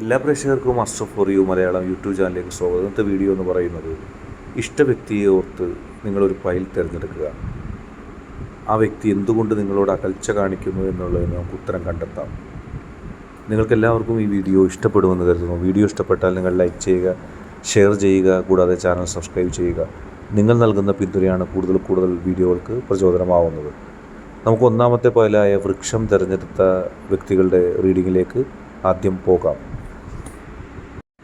എല്ലാ പ്രേക്ഷകർക്കും Ashraf for you Malayalam YouTube ചാനലിലേക്ക് സ്വാഗതം. ഇന്നത്തെ വീഡിയോ എന്ന് പറയുന്നത് ഇഷ്ട വ്യക്തിയെ ഓർത്ത് നിങ്ങളൊരു ഫയൽ തിരഞ്ഞെടുക്കുക. ആ വ്യക്തി എന്തുകൊണ്ട് നിങ്ങളോട് അകൽച്ച കാണിക്കുന്നു എന്നുള്ളതിന് നമുക്ക് ഉത്തരം കണ്ടെത്താം. നിങ്ങൾക്ക് എല്ലാവർക്കും ഈ വീഡിയോ ഇഷ്ടപ്പെടുമെന്ന് കരുതുന്നു. വീഡിയോ ഇഷ്ടപ്പെട്ടാൽ നിങ്ങൾ ലൈക്ക് ചെയ്യുക ഷെയർ ചെയ്യുക കൂടാതെ ചാനൽ സബ്സ്ക്രൈബ് ചെയ്യുക. നിങ്ങൾ നൽകുന്ന പിന്തുണയാണ് കൂടുതൽ കൂടുതൽ വീഡിയോകൾക്ക് പ്രചോദനമാവുന്നത്. നമുക്ക് ഒന്നാമത്തെ പോലായ വൃക്ഷം തിരഞ്ഞെടുത്ത വ്യക്തികളുടെ റീഡിങ്ങിലേക്ക് ആദ്യം പോകാം.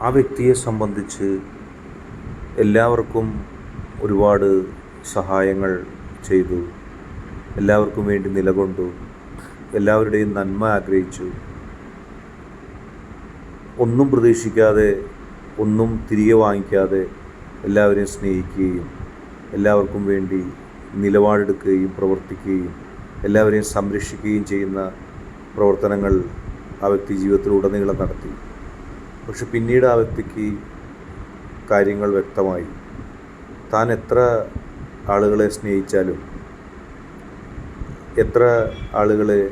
ആ വ്യക്തിയെ സംബന്ധിച്ച് എല്ലാവർക്കും ഒരുപാട് സഹായങ്ങൾ ചെയ്തു. എല്ലാവർക്കും വേണ്ടി നിലകൊണ്ടു. എല്ലാവരുടെയും നന്മ ആഗ്രഹിച്ചു. ഒന്നും പ്രതീക്ഷിക്കാതെ ഒന്നും തിരികെ വാങ്ങിക്കാതെ എല്ലാവരെയും സ്നേഹിക്കുകയും എല്ലാവർക്കും വേണ്ടി നിലപാടെടുക്കുകയും പ്രവർത്തിക്കുകയും എല്ലാവരെയും സംരക്ഷിക്കുകയും ചെയ്യുന്ന പ്രവർത്തനങ്ങൾ ആ വ്യക്തി ജീവിതത്തിലുടനീളം നടത്തി. പക്ഷെ പിന്നീട് ആ വ്യക്തിക്ക് കാര്യങ്ങൾ വ്യക്തമായി. താൻ എത്ര ആളുകളെ സ്നേഹിച്ചാലും എത്ര ആളുകളെ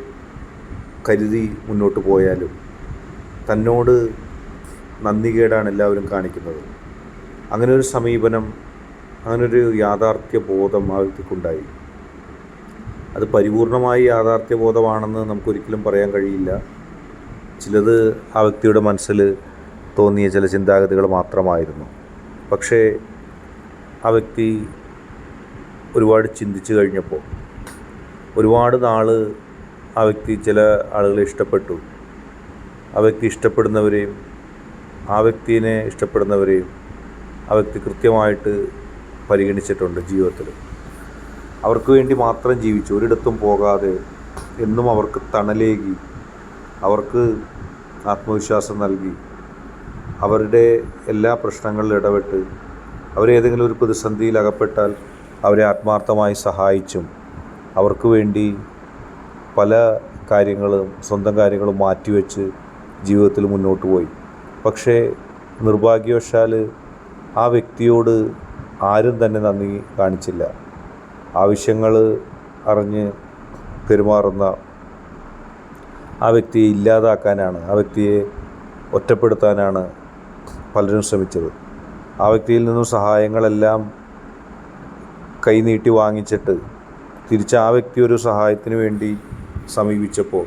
കരുതി മുന്നോട്ട് പോയാലും തന്നോട് നന്ദികേടാണ് എല്ലാവരും കാണിക്കുന്നത്. അങ്ങനെ ഒരു സമീപനം അങ്ങനൊരു യാഥാർത്ഥ്യ ബോധം ആ വ്യക്തിക്കുണ്ടായി. അത് പരിപൂർണമായി യാഥാർത്ഥ്യ ബോധമാണെന്ന് നമുക്കൊരിക്കലും പറയാൻ കഴിയില്ല. ചിലത് ആ വ്യക്തിയുടെ മനസ്സിൽ തോന്നിയ ചില ചിന്താഗതികൾ മാത്രമായിരുന്നു. പക്ഷേ ആ വ്യക്തി ഒരുപാട് ചിന്തിച്ചു കഴിഞ്ഞപ്പോൾ ഒരുപാട് നാൾ ആ വ്യക്തി ചില ആളുകളെ ഇഷ്ടപ്പെട്ടു. ആ വ്യക്തി ഇഷ്ടപ്പെടുന്നവരെയും ആ വ്യക്തിനെ ഇഷ്ടപ്പെടുന്നവരെയും ആ വ്യക്തി കൃത്യമായിട്ട് പരിഗണിച്ചിട്ടുണ്ട് ജീവിതത്തിൽ. അവർക്ക് വേണ്ടി മാത്രം ജീവിച്ചു ഒരിടത്തും പോകാതെ എന്നും അവർക്ക് തണലേകി അവർക്ക് ആത്മവിശ്വാസം നൽകി അവരുടെ എല്ലാ പ്രശ്നങ്ങളിലും ഇടപെട്ട് അവരേതെങ്കിലും ഒരു പ്രതിസന്ധിയിൽ അകപ്പെട്ടാൽ അവരെ ആത്മാർത്ഥമായി സഹായിച്ചും അവർക്ക് വേണ്ടി പല കാര്യങ്ങളും സ്വന്തം കാര്യങ്ങളും മാറ്റിവെച്ച് ജീവിതത്തിൽ മുന്നോട്ട് പോയി. പക്ഷേ നിർഭാഗ്യവശാൽ ആ വ്യക്തിയോട് ആരും തന്നെ നന്ദി കാണിച്ചില്ല. ആവശ്യങ്ങൾ അറിഞ്ഞ് പെരുമാറുന്ന ആ വ്യക്തിയെ ഇല്ലാതാക്കാനാണ് ആ വ്യക്തിയെ ഒറ്റപ്പെടുത്താനാണ് പലരും ശ്രമിച്ചത്. ആ വ്യക്തിയിൽ നിന്നും സഹായങ്ങളെല്ലാം കൈനീട്ടി വാങ്ങിച്ചിട്ട് തിരിച്ച് ആ വ്യക്തി ഒരു സഹായത്തിന് വേണ്ടി സമീപിച്ചപ്പോൾ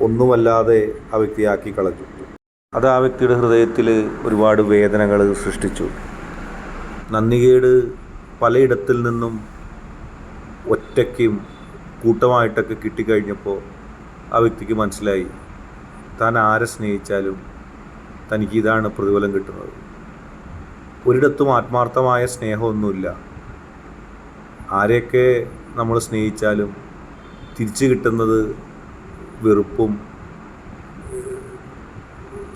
ഒന്നുമല്ലാതെ ആ വ്യക്തിയാക്കി കളഞ്ഞു. അത് ആ വ്യക്തിയുടെ ഹൃദയത്തിൽ ഒരുപാട് വേദനകൾ സൃഷ്ടിച്ചു. നന്ദികേട് പലയിടത്തിൽ നിന്നും ഒറ്റയ്ക്കും കൂട്ടമായിട്ടൊക്കെ കിട്ടിക്കഴിഞ്ഞപ്പോൾ ആ വ്യക്തിക്ക് മനസ്സിലായി താൻ ആരെ സ്നേഹിച്ചാലും തനിക്ക് ഇതാണ് പ്രതിഫലം കിട്ടുന്നത്. ഒരിടത്തും ആത്മാർത്ഥമായ സ്നേഹമൊന്നുമില്ല. ആരെയൊക്കെ നമ്മൾ സ്നേഹിച്ചാലും തിരിച്ചു കിട്ടുന്നത് വെറുപ്പും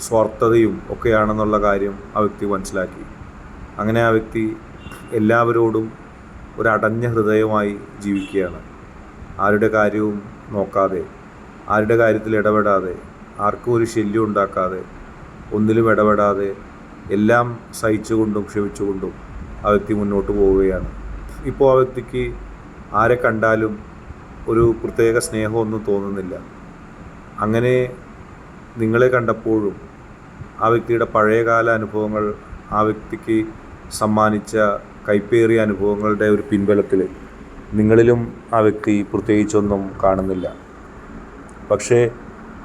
സ്വാർത്ഥതയും ഒക്കെയാണെന്നുള്ള കാര്യം ആ വ്യക്തി മനസ്സിലാക്കി. അങ്ങനെ ആ വ്യക്തി എല്ലാവരോടും ഒരടഞ്ഞ ഹൃദയമായി ജീവിക്കുകയാണ്. ആരുടെ കാര്യവും നോക്കാതെ ആരുടെ കാര്യത്തിൽ ഇടപെടാതെ ആർക്കും ഒരു ശല്യം ഉണ്ടാക്കാതെ ഒന്നിലും ഇടപെടാതെ എല്ലാം സഹിച്ചുകൊണ്ടും ക്ഷമിച്ചുകൊണ്ടും ആ വ്യക്തി മുന്നോട്ട് പോവുകയാണ്. ഇപ്പോൾ ആ വ്യക്തിക്ക് ആരെ കണ്ടാലും ഒരു പ്രത്യേക സ്നേഹമൊന്നും തോന്നുന്നില്ല. അങ്ങനെ നിങ്ങളെ കണ്ടപ്പോഴും ആ വ്യക്തിയുടെ പഴയകാല അനുഭവങ്ങൾ ആ വ്യക്തിക്ക് സമ്മാനിച്ച കൈപ്പേറിയ അനുഭവങ്ങളുടെ ഒരു പിൻബലത്തിൽ നിങ്ങളിലും ആ വ്യക്തി പ്രത്യേകിച്ചൊന്നും കാണുന്നില്ല. പക്ഷേ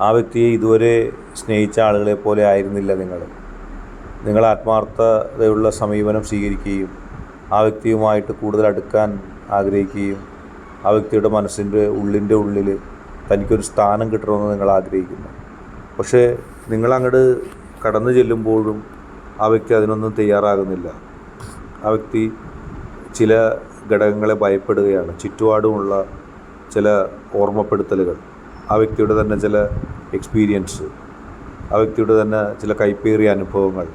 ആ വ്യക്തിയെ ഇതുവരെ സ്നേഹിച്ച ആളുകളെ പോലെ ആയിരുന്നില്ല നിങ്ങൾ. നിങ്ങൾ ആത്മാർത്ഥതയുള്ള സമീപനം സ്വീകരിക്കുകയും ആ വ്യക്തിയുമായിട്ട് കൂടുതൽ അടുക്കാൻ ആഗ്രഹിക്കുകയും ആ വ്യക്തിയുടെ മനസ്സിന്റെ ഉള്ളിന്റെ ഉള്ളിൽ തനിക്കൊരു സ്ഥാനം കിട്ടണമെന്ന് നിങ്ങൾ ആഗ്രഹിക്കുന്നു. പക്ഷേ നിങ്ങൾ അങ്ങോട്ട് കടന്നു ചെല്ലുമ്പോഴും ആ വ്യക്തി അതിനൊന്നും തയ്യാറാകുന്നില്ല. ആ വ്യക്തി ചില ഘടകങ്ങളെ ഭയപ്പെടുകയാണ്. ചുറ്റുപാടുമുള്ള ചില ഓർമ്മപ്പെടുത്തലുകൾ. ആ വ്യക്തിയുടെ തന്നെ ചില എക്സ്പീരിയൻസ് ആ വ്യക്തിയുടെ തന്നെ ചില കൈപ്പേറിയ അനുഭവങ്ങൾ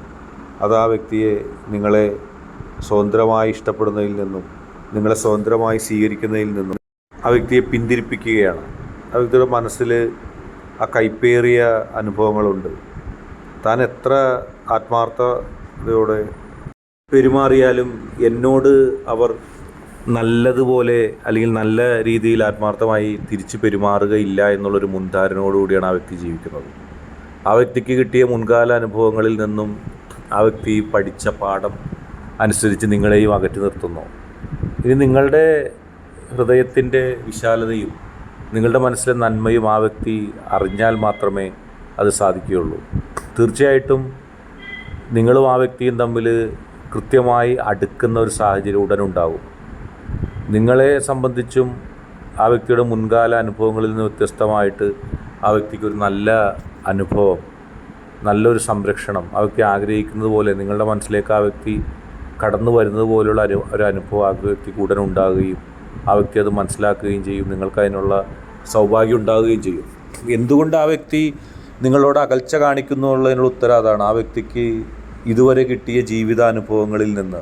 അത് ആ വ്യക്തിയെ നിങ്ങളെ സ്വതന്ത്രമായി ഇഷ്ടപ്പെടുന്നതിൽ നിന്നും നിങ്ങളെ സ്വതന്ത്രമായി സ്വീകരിക്കുന്നതിൽ നിന്നും ആ വ്യക്തിയെ പിന്തിരിപ്പിക്കുകയാണ്. ആ വ്യക്തിയുടെ മനസ്സിൽ ആ കൈപ്പേറിയ അനുഭവങ്ങളുണ്ട്. താൻ എത്ര ആത്മാർത്ഥതയോടെ പെരുമാറിയാലും എന്നോട് അവർ നല്ലതുപോലെ അല്ലെങ്കിൽ നല്ല രീതിയിൽ ആത്മാർത്ഥമായി തിരിച്ചു പെരുമാറുകയില്ല എന്നുള്ളൊരു മുൻധാരണയോടുകൂടിയാണ് ആ വ്യക്തി ജീവിക്കുന്നത്. ആ വ്യക്തിക്ക് കിട്ടിയ മുൻകാല അനുഭവങ്ങളിൽ നിന്നും ആ വ്യക്തി പഠിച്ച പാഠം അനുസരിച്ച് നിങ്ങളെയും അകറ്റി നിർത്തുന്നു. ഇനി നിങ്ങളുടെ ഹൃദയത്തിന്റെ വിശാലതയും നിങ്ങളുടെ മനസ്സിലെ നന്മയും ആ വ്യക്തി അറിഞ്ഞാൽ മാത്രമേ അത് സാധിക്കുകയുള്ളൂ. തീർച്ചയായിട്ടും നിങ്ങളും ആ വ്യക്തിയും തമ്മിൽ കൃത്യമായി അടുക്കുന്ന ഒരു സാഹചര്യം ഉടനുണ്ടാവും നിങ്ങളെ സംബന്ധിച്ചും ആ വ്യക്തിയുടെ മുൻകാല അനുഭവങ്ങളിൽ നിന്ന് വ്യത്യസ്തമായിട്ട് ആ വ്യക്തിക്ക് ഒരു നല്ല അനുഭവം നല്ലൊരു സംരക്ഷണം ആ വ്യക്തി ആഗ്രഹിക്കുന്നത് പോലെ നിങ്ങളുടെ മനസ്സിലേക്ക് ആ വ്യക്തി കടന്നു വരുന്നത് പോലുള്ള അനു ഒരു അനുഭവം ആ വ്യക്തിക്ക് ഉടൻ ഉണ്ടാകുകയും ആ വ്യക്തി അത് മനസ്സിലാക്കുകയും ചെയ്യും. നിങ്ങൾക്ക് അതിനുള്ള സൗഭാഗ്യം ഉണ്ടാകുകയും ചെയ്യും. എന്തുകൊണ്ട് ആ വ്യക്തി നിങ്ങളോട് അകൽച്ച കാണിക്കുന്നു എന്നുള്ളതിനുള്ള ഉത്തരം അതാണ്. ആ വ്യക്തിക്ക് ഇതുവരെ കിട്ടിയ ജീവിതാനുഭവങ്ങളിൽ നിന്ന്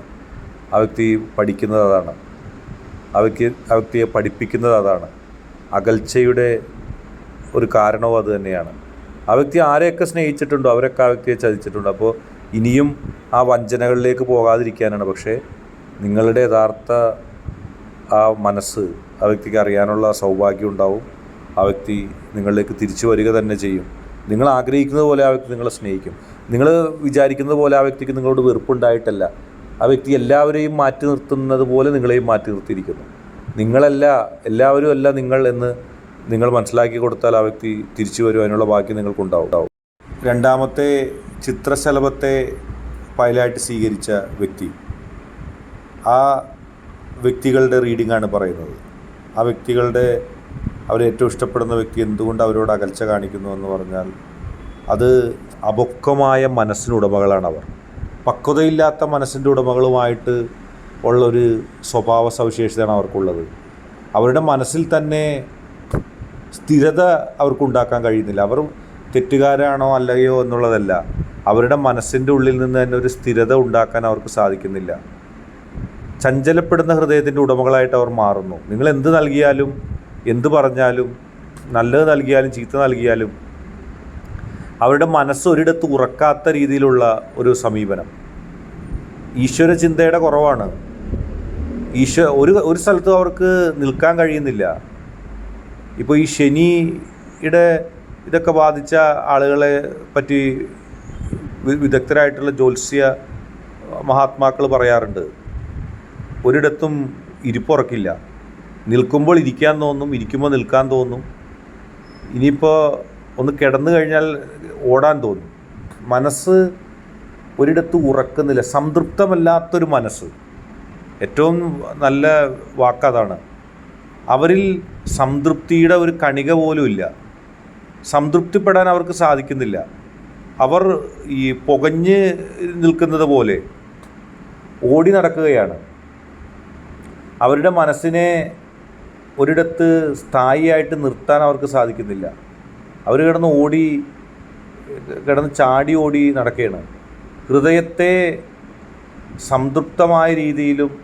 ആ വ്യക്തി പഠിക്കുന്നത് അതാണ്. ആ വ്യക്തി ആ വ്യക്തിയെ പഠിപ്പിക്കുന്നത് അതാണ്. അകൽച്ചയുടെ ഒരു കാരണവും അത് തന്നെയാണ്. ആ വ്യക്തി ആരെയൊക്കെ സ്നേഹിച്ചിട്ടുണ്ടോ അവരൊക്കെ ആ വ്യക്തിയെ ചതിച്ചിട്ടുണ്ട്. അപ്പോൾ ഇനിയും ആ വഞ്ചനകളിലേക്ക് പോകാതിരിക്കാനാണ്. പക്ഷേ നിങ്ങളുടെ യഥാർത്ഥ ആ മനസ്സ് ആ വ്യക്തിക്ക് അറിയാനുള്ള സൗഭാഗ്യം ഉണ്ടാവും. ആ വ്യക്തി നിങ്ങളിലേക്ക് തിരിച്ചു വരിക തന്നെ ചെയ്യും. നിങ്ങൾ ആഗ്രഹിക്കുന്നത് പോലെ ആ വ്യക്തി നിങ്ങളെ സ്നേഹിക്കും. നിങ്ങൾ വിചാരിക്കുന്നത് പോലെ ആ വ്യക്തിക്ക് നിങ്ങളോട് വെറുപ്പുണ്ടായിട്ടല്ല. ആ വ്യക്തി എല്ലാവരെയും മാറ്റി നിർത്തുന്നത് പോലെ നിങ്ങളെയും മാറ്റി നിർത്തിയിരിക്കുന്നു. നിങ്ങളല്ല എല്ലാവരും അല്ല നിങ്ങൾ എന്ന് നിങ്ങൾ മനസ്സിലാക്കി കൊടുത്താൽ ആ വ്യക്തി തിരിച്ചു വരും. അതിനുള്ള ബാക്കി നിങ്ങൾക്കുണ്ടാവും. രണ്ടാമത്തെ ചിത്രശലഭത്തെ പൈലായിട്ട് സ്വീകരിച്ച വ്യക്തി. ആ വ്യക്തികളുടെ റീഡിംഗ് ആണ് പറയുന്നത്. ആ വ്യക്തികളുടെ അവർ ഏറ്റവും ഇഷ്ടപ്പെടുന്ന വ്യക്തി എന്തുകൊണ്ട് അവരോട് അകൽച്ച കാണിക്കുന്നു എന്ന് പറഞ്ഞാൽ അത് അപക്വമായ മനസ്സിനുടമകളാണ് അവർ. പക്വതയില്ലാത്ത മനസ്സിന്റെ ഉടമകളുമായിട്ട് ഉള്ളൊരു സ്വഭാവ സവിശേഷതയാണ് അവർക്കുള്ളത്. അവരുടെ മനസ്സിൽ തന്നെ സ്ഥിരത അവർക്കുണ്ടാക്കാൻ കഴിയുന്നില്ല. അവർ തെറ്റുകാരാണോ അല്ലയോ എന്നുള്ളതല്ല. അവരുടെ മനസ്സിന്റെ ഉള്ളിൽ നിന്ന് തന്നെ ഒരു സ്ഥിരത ഉണ്ടാക്കാൻ അവർക്ക് സാധിക്കുന്നില്ല. ചഞ്ചലപ്പെടുന്ന ഹൃദയത്തിന്റെ ഉടമകളായിട്ട് അവർ മാറുന്നു. നിങ്ങൾ എന്ത് നൽകിയാലും എന്ത് പറഞ്ഞാലും നല്ലത് നൽകിയാലും ചീത്ത നൽകിയാലും അവരുടെ മനസ്സ് ഒരിടത്ത് ഉറക്കാത്ത രീതിയിലുള്ള ഒരു സമീപനം. ഈശ്വര ചിന്തയുടെ കുറവാണ്. ഈശ്വര ഒരു ഒരു സ്ഥലത്തും അവർക്ക് നിൽക്കാൻ കഴിയുന്നില്ല. ഇപ്പോൾ ഈ ശനിയുടെ ഇതൊക്കെ ബാധിച്ച ആളുകളെ പറ്റി വിദഗ്ധരായിട്ടുള്ള ജ്യോത്സ്യ മഹാത്മാക്കൾ പറയാറുണ്ട്. ഒരിടത്തും ഇരിപ്പുറക്കില്ല നിൽക്കുമ്പോൾ ഇരിക്കാൻ തോന്നും ഇരിക്കുമ്പോൾ നിൽക്കാൻ തോന്നും. ഇനിയിപ്പോൾ ഒന്ന് കിടന്നു കഴിഞ്ഞാൽ ഓടാൻ തോന്നും. മനസ്സ് ഒരിടത്ത് ഉറക്കുന്നില്ല. സംതൃപ്തമല്ലാത്തൊരു മനസ്സ്. ഏറ്റവും നല്ല വാക്കതാണ് അവരിൽ സംതൃപ്തിയുടെ ഒരു കണിക പോലും ഇല്ല. സംതൃപ്തിപ്പെടാൻ അവർക്ക് സാധിക്കുന്നില്ല. അവർ ഈ പുകഞ്ഞ് നിൽക്കുന്നത് പോലെ ഓടി നടക്കുകയാണ്. അവരുടെ മനസ്സിനെ ഒരിടത്ത് സ്ഥായിയായിട്ട് നിർത്താൻ അവർക്ക് സാധിക്കുന്നില്ല. അവർ കിടന്ന് ഓടി കിടന്ന് ചാടി ഓടി നടക്കുകയാണ്. ഹൃദയത്തെ സംതൃപ്തമായ രീതിയിലും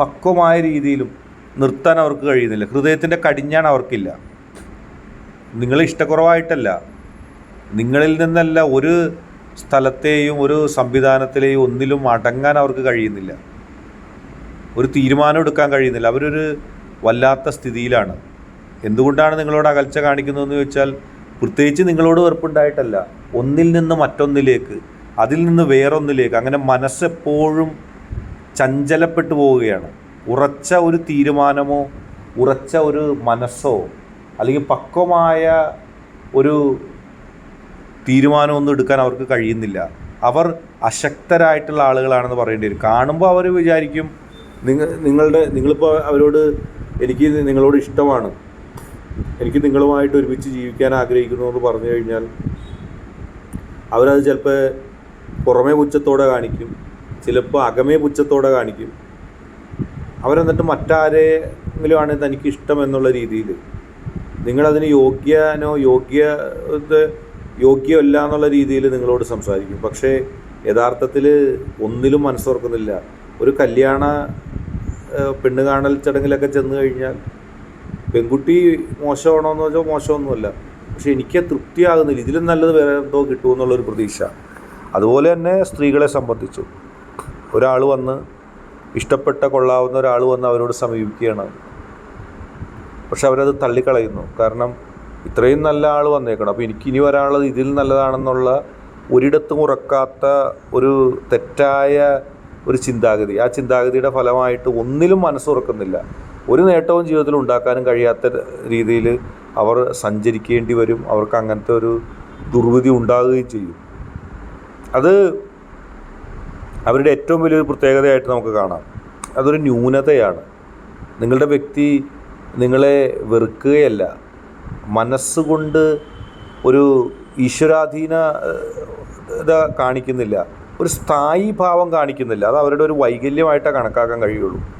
പക്വമായ രീതിയിലും നിർത്താൻ അവർക്ക് കഴിയുന്നില്ല. ഹൃദയത്തിന്റെ കടിഞ്ഞാൻ അവർക്കില്ല. നിങ്ങളെ ഇഷ്ടക്കുറവായിട്ടല്ല. നിങ്ങളിൽ നിന്നല്ല ഒരു സ്ഥലത്തെയും ഒരു സംവിധാനത്തിലെയും ഒന്നിലും അടങ്ങാൻ അവർക്ക് കഴിയുന്നില്ല. ഒരു തീരുമാനം എടുക്കാൻ കഴിയുന്നില്ല. അവരൊരു വല്ലാത്ത സ്ഥിതിയിലാണ്. എന്തുകൊണ്ടാണ് നിങ്ങളോട് അകൽച്ച കാണിക്കുന്നതെന്ന് ചോദിച്ചാൽ പ്രത്യേകിച്ച് നിങ്ങളോട് വെറുപ്പുണ്ടായിട്ടല്ല. ഒന്നിൽ നിന്ന് മറ്റൊന്നിലേക്ക് അതിൽ നിന്ന് വേറൊന്നിലേക്ക് അങ്ങനെ മനസ്സെപ്പോഴും ചഞ്ചലപ്പെട്ടു പോവുകയാണ്. ഉറച്ച ഒരു തീരുമാനമോ ഉറച്ച ഒരു മനസ്സോ അല്ലെങ്കിൽ പക്വമായ ഒരു തീരുമാനമൊന്നും എടുക്കാൻ അവർക്ക് കഴിയുന്നില്ല. അവർ അശക്തരായിട്ടുള്ള ആളുകളാണെന്ന് പറയേണ്ടി വരും. കാണുമ്പോൾ അവർ വിചാരിക്കും നിങ്ങൾ നിങ്ങളുടെ നിങ്ങളിപ്പോൾ അവരോട് എനിക്ക് നിങ്ങളോട് ഇഷ്ടമാണ്. എനിക്ക് നിങ്ങളുമായിട്ട് ഒരുമിച്ച് ജീവിക്കാൻ ആഗ്രഹിക്കുന്നു എന്ന് പറഞ്ഞു കഴിഞ്ഞാൽ അവരത് ചിലപ്പോൾ പുറമേ പുച്ഛത്തോടെ കാണിക്കും ചിലപ്പോൾ അകമേ പുച്ഛത്തോടെ കാണിക്കും. അവരെന്നിട്ട് മറ്റാരെങ്കിലും ആണ് തനിക്ക് എന്നുള്ള രീതിയിൽ. നിങ്ങളതിന് യോഗ്യനോ യോഗ്യ യോഗ്യമല്ല എന്നുള്ള രീതിയിൽ നിങ്ങളോട് സംസാരിക്കും. പക്ഷേ യഥാർത്ഥത്തിൽ ഒന്നിലും മനസ്സോർക്കുന്നില്ല. ഒരു കല്യാണ പെണ്ണ് കാണൽ ചടങ്ങിലൊക്കെ ചെന്ന് കഴിഞ്ഞാൽ പെൺകുട്ടി മോശമാണോ എന്ന് വെച്ചാൽ മോശമൊന്നുമല്ല. പക്ഷെ എനിക്ക് തൃപ്തിയാകുന്നില്ല. ഇതിലും നല്ലത് വേറെ എന്തോ കിട്ടുമെന്നുള്ളൊരു പ്രതീക്ഷ. അതുപോലെ തന്നെ സ്ത്രീകളെ സംബന്ധിച്ചു. ഒരാൾ വന്ന് ഇഷ്ടപ്പെട്ട കൊള്ളാവുന്ന ഒരാൾ വന്ന് അവരോട് സമീപിക്കുകയാണ്. പക്ഷെ അവരത് തള്ളിക്കളയുന്നു. കാരണം ഇത്രയും നല്ല ആൾ വന്നേക്കണം. അപ്പോൾ എനിക്ക് ഇനി വരാനുള്ളത് ഇതിൽ നല്ലതാണെന്നുള്ള ഒരിടത്തും ഉറക്കാത്ത ഒരു തെറ്റായ ഒരു ചിന്താഗതി. ആ ചിന്താഗതിയുടെ ഫലമായിട്ട് ഒന്നിലും മനസ്സുറക്കുന്നില്ല ഒരു നേട്ടവും ജീവിതത്തിൽ ഉണ്ടാക്കാനും കഴിയാത്ത രീതിയിൽ അവർ സഞ്ചരിക്കേണ്ടി വരും. അവർക്ക് അങ്ങനത്തെ ഒരു ദുർവിധി ഉണ്ടാകുകയും ചെയ്യും. അത് അവരുടെ ഏറ്റവും വലിയൊരു പ്രത്യേകതയായിട്ട് നമുക്ക് കാണാം. അതൊരു ന്യൂനതയാണ്. നിങ്ങളുടെ വ്യക്തി നിങ്ങളെ വെറുക്കുകയല്ല. മനസ്സുകൊണ്ട് ഒരു ഈശ്വരാധീന ഇത് കാണിക്കുന്നില്ല. ഒരു സ്ഥായി ഭാവം കാണിക്കുന്നില്ല. അത് അവരുടെ ഒരു വൈകല്യമായിട്ടേ കണക്കാക്കാൻ കഴിയുള്ളൂ.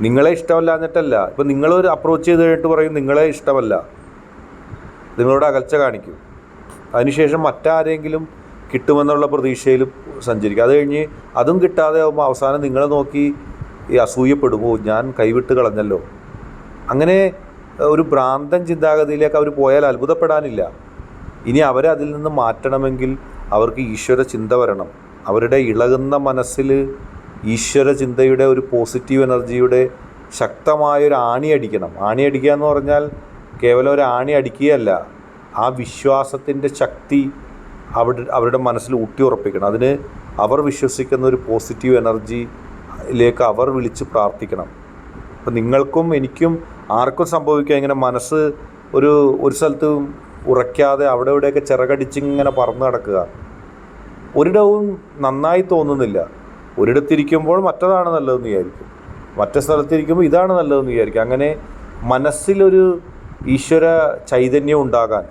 നിങ്ങളെ ഇഷ്ടമല്ല എന്നിട്ടല്ല. ഇപ്പം നിങ്ങളൊരു അപ്രോച്ച് ചെയ്ത് കഴിഞ്ഞിട്ട് പറയും നിങ്ങളെ ഇഷ്ടമല്ല. നിങ്ങളോട് അകൽച്ച കാണിക്കും. അതിനുശേഷം മറ്റാരെങ്കിലും കിട്ടുമെന്നുള്ള പ്രതീക്ഷയിൽ സഞ്ചരിക്കും. അത് കഴിഞ്ഞ് അതും കിട്ടാതെ ആകുമ്പോൾ അവസാനം നിങ്ങളെ നോക്കി ഈ അസൂയപ്പെടുമോ? ഞാൻ കൈവിട്ട് കളഞ്ഞല്ലോ. അങ്ങനെ ഒരു ഭ്രാന്തൻ ചിന്താഗതിയിലേക്ക് അവർ പോയാൽ അത്ഭുതപ്പെടാനില്ല. ഇനി അവരെ അതിൽ നിന്ന് മാറ്റണമെങ്കിൽ അവർക്ക് ഈശ്വര ചിന്ത വരണം. അവരുടെ ഇളകുന്ന മനസ്സിൽ ഈശ്വര ചിന്തയുടെ ഒരു പോസിറ്റീവ് എനർജിയുടെ ശക്തമായൊരു ആണി അടിക്കണം. ആണി അടിക്കുക എന്ന് പറഞ്ഞാൽ കേവലം ഒരു ആണി അടിക്കുകയല്ല ആ വിശ്വാസത്തിന്റെ ശക്തി അവിടെ അവരുടെ മനസ്സിൽ ഊട്ടി ഉറപ്പിക്കണം. അതിന് അവർ വിശ്വസിക്കുന്ന ഒരു പോസിറ്റീവ് എനർജിയിലേക്ക് അവർ വിളിച്ച് പ്രാർത്ഥിക്കണം. അപ്പം നിങ്ങൾക്കും എനിക്കും ആർക്കും സംഭവിക്കുക ഇങ്ങനെ മനസ്സ് ഒരു ഒരു സ്ഥലത്ത് ഉറയ്ക്കാതെ അവിടെ ഇവിടെയൊക്കെ ചിറകടിച്ചിങ്ങനെ പറന്ന് നടക്കുക. ഒരിടവും നന്നായി തോന്നുന്നില്ല. ഒരിടത്തിരിക്കുമ്പോൾ മറ്റതാണ് നല്ലതെന്ന് വിചാരിക്കും. മറ്റേ സ്ഥലത്തിരിക്കുമ്പോൾ ഇതാണ് നല്ലതെന്ന് വിചാരിക്കും. അങ്ങനെ മനസ്സിലൊരു ഈശ്വര ചൈതന്യം ഉണ്ടാകാൻ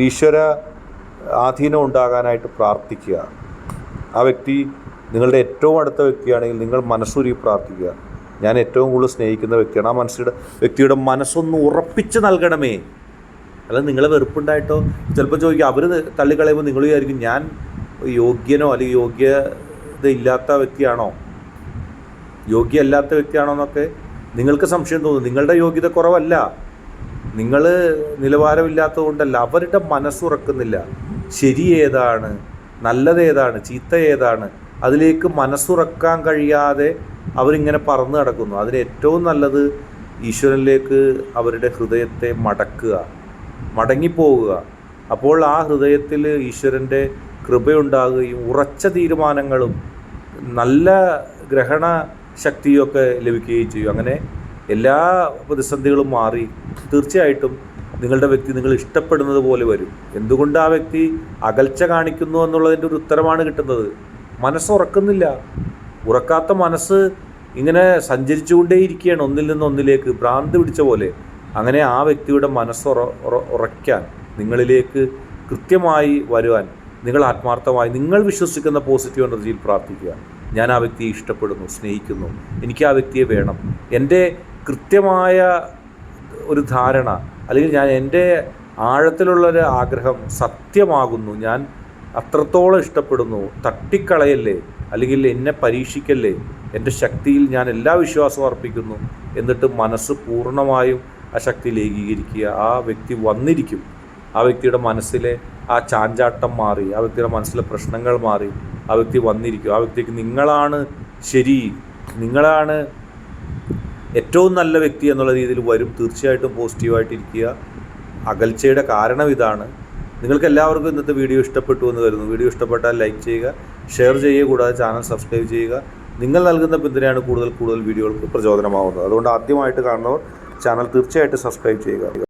ഈശ്വര ആധീനം ഉണ്ടാകാനായിട്ട് പ്രാർത്ഥിക്കുക. ആ വ്യക്തി നിങ്ങളുടെ ഏറ്റവും അടുത്ത വ്യക്തിയാണെങ്കിൽ നിങ്ങൾ മനസ്സുരുകി പ്രാർത്ഥിക്കുക. ഞാൻ ഏറ്റവും കൂടുതൽ സ്നേഹിക്കുന്ന വ്യക്തിയാണ്. ആ മനസ്സിയുടെ വ്യക്തിയുടെ മനസ്സൊന്ന് ഉറപ്പിച്ച് നൽകണമേ. അല്ല നിങ്ങളെ വെറുപ്പുണ്ടായിട്ടോ? ചിലപ്പോൾ ചോദിക്കുക അവർ തള്ളിക്കളയുമ്പോൾ നിങ്ങൾ വിചാരിക്കും ഞാൻ യോഗ്യനോ അല്ലെങ്കിൽ യോഗ്യത ഇല്ലാത്ത വ്യക്തിയാണോ? യോഗ്യമല്ലാത്ത വ്യക്തിയാണോ എന്നൊക്കെ നിങ്ങൾക്ക് സംശയം തോന്നും. നിങ്ങളുടെ യോഗ്യത കുറവല്ല. നിങ്ങൾ നിലവാരമില്ലാത്തത് കൊണ്ടല്ല അവരുടെ മനസ്സുറക്കുന്നില്ല. ശരി ഏതാണ്? നല്ലത് ഏതാണ്? ചീത്ത ഏതാണ്? അതിലേക്ക് മനസ്സുറക്കാൻ കഴിയാതെ അവരിങ്ങനെ പറന്നു നടക്കുന്നു. അതിന് ഏറ്റവും നല്ലത് ഈശ്വരനിലേക്ക് അവരുടെ ഹൃദയത്തെ മടക്കുക മടങ്ങിപ്പോവുക. അപ്പോൾ ആ ഹൃദയത്തിൽ ഈശ്വരന്റെ കൃപയുണ്ടാകുകയും ഉറച്ച തീരുമാനങ്ങളും നല്ല ഗ്രഹണ ശക്തിയൊക്കെ ലഭിക്കുകയും ചെയ്യും. അങ്ങനെ എല്ലാ പ്രതിസന്ധികളും മാറി തീർച്ചയായിട്ടും നിങ്ങളുടെ വ്യക്തി നിങ്ങൾ ഇഷ്ടപ്പെടുന്നത് പോലെ വരും. എന്തുകൊണ്ട് ആ വ്യക്തി അകൽച്ച കാണിക്കുന്നു എന്നുള്ളതിന്റെ ഒരു ഉത്തരമാണ് കിട്ടുന്നത്? മനസ്സുറക്കുന്നില്ല ഉറക്കാത്ത മനസ്സ് ഇങ്ങനെ സഞ്ചരിച്ചുകൊണ്ടേയിരിക്കുകയാണ് ഒന്നിൽ നിന്ന് ഒന്നിലേക്ക് ഭ്രാന്ത് പിടിച്ച പോലെ. അങ്ങനെ ആ വ്യക്തിയുടെ മനസ്സുറ ഉറ- ഉറയ്ക്കാൻ നിങ്ങളിലേക്ക് കൃത്യമായി വരുവാൻ നിങ്ങൾ ആത്മാർത്ഥമായി നിങ്ങൾ വിശ്വസിക്കുന്ന പോസിറ്റീവ് എനർജിയിൽ പ്രാർത്ഥിക്കുക. ഞാൻ ആ വ്യക്തിയെ ഇഷ്ടപ്പെടുന്നു സ്നേഹിക്കുന്നു. എനിക്ക് ആ വ്യക്തിയെ വേണം. എന്റെ കൃത്യമായ ഒരു ധാരണ അല്ലെങ്കിൽ ഞാൻ എന്റെ ആഴത്തിലുള്ളൊരു ആഗ്രഹം സത്യമാകുന്നു. ഞാൻ അത്രത്തോളം ഇഷ്ടപ്പെടുന്നു. തട്ടിക്കളയല്ലേ? അല്ലെങ്കിൽ എന്നെ പരീക്ഷിക്കല്ലേ? എന്റെ ശക്തിയിൽ ഞാൻ എല്ലാ വിശ്വാസവും അർപ്പിക്കുന്നു. എന്നിട്ട് മനസ്സ് പൂർണമായും ആ ശക്തിയിൽ ഏകീകരിക്കുക ആ വ്യക്തി വന്നിരിക്കും. ആ വ്യക്തിയുടെ മനസ്സിലെ ആ ചാഞ്ചാട്ടം മാറി ആ വ്യക്തിയുടെ മനസ്സിലെ പ്രശ്നങ്ങൾ മാറി ആ വ്യക്തി വന്നിരിക്കും ആ വ്യക്തിക്ക് നിങ്ങളാണ് ശരി നിങ്ങളാണ് ഏറ്റവും നല്ല വ്യക്തി എന്നുള്ള രീതിയിൽ വരും തീർച്ചയായിട്ടും പോസിറ്റീവായിട്ടിരിക്കുക. അകൽച്ചയുടെ കാരണം ഇതാണ്. നിങ്ങൾക്ക് എല്ലാവർക്കും ഇന്നത്തെ വീഡിയോ ഇഷ്ടപ്പെട്ടു എന്ന് കരുതുന്നു. വീഡിയോ ഇഷ്ടപ്പെട്ടാൽ ലൈക്ക് ചെയ്യുക ഷെയർ ചെയ്യുക കൂടാതെ ചാനൽ സബ്സ്ക്രൈബ് ചെയ്യുക. നിങ്ങൾ നൽകുന്ന പിന്തുണയാണ് കൂടുതൽ കൂടുതൽ വീഡിയോകൾക്ക് പ്രചോദനമാവുന്നത്. അതുകൊണ്ട് ആദ്യമായിട്ട് കാണുന്നവർ ചാനൽ തീർച്ചയായിട്ടും സബ്സ്ക്രൈബ് ചെയ്യുക.